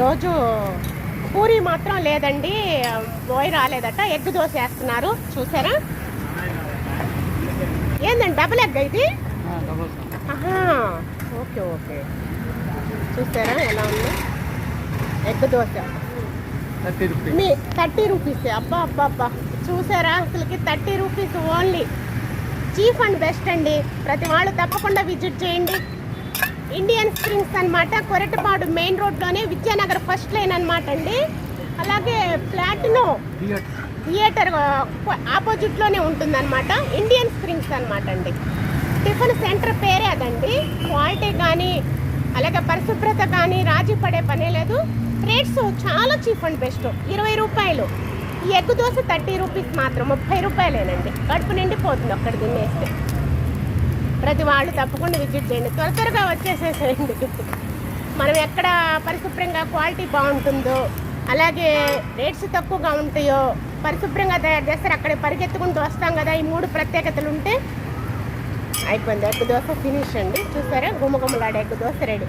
ఈరోజు పూరి మాత్రం లేదండి. బోయ్ రాలేదట. ఎగ్ దోశ వేస్తున్నారు. చూసారా? ఏందండి? డబుల్ ఎగ్ ఇది? Okay okay. చూసారా ఎలా ఉంది? ఎగ్ దోశ. మీ థర్టీ రూపీస్. అబ్బా అబ్బా అబ్బా. చూసారా? అసలుకి thirty rupees only. Cheap and best అండి. ప్రతి వాళ్ళు తప్పకుండా విజిట్ చేయండి. ఇండియన్ స్ప్రింగ్స్ అనమాట కొరటపాడు మెయిన్ రోడ్లోనే విద్యానగర్ ఫస్ట్ లైన్ అనమాట అండి. అలాగే ప్లాటినో థియేటర్ ఆపోజిట్లోనే ఉంటుందన్నమాట. ఇండియన్ స్ప్రింగ్స్ అనమాట అండి. టిఫిన్ సెంటర్ పేరే అదండి. క్వాలిటీ కానీ అలాగే పరిశుభ్రత కానీ రాజీ పడే పనే లేదు. రేట్స్ చాలా చీప్ అండ్ బెస్ట్ ఇరవై రూపాయలు. ఈ ఎగ్ దోశ థర్టీ రూపీస్ మాత్రం ముప్పై రూపాయలేనండి. కడుపు నిండిపోతుంది అక్కడ తినేస్తే. ప్రతి వాళ్ళు తప్పకుండా విజిట్ చేయండి. త్వర త్వరగా వచ్చేసేసేయండి. మనం ఎక్కడ పరిశుభ్రంగా క్వాలిటీ బాగుంటుందో అలాగే రేట్స్ తక్కువగా ఉంటాయో పరిశుభ్రంగా తయారు చేస్తారు. అక్కడ పరిగెత్తుకుంటూ వస్తాం కదా ఈ మూడు ప్రత్యేకతలు ఉంటే. అయిపోయింది. ఎగ్ దోశ ఫినిష్ అండి. చూసారా? గుమ్మగుమ్మలాడే ఎగ్ దోశ రెడీ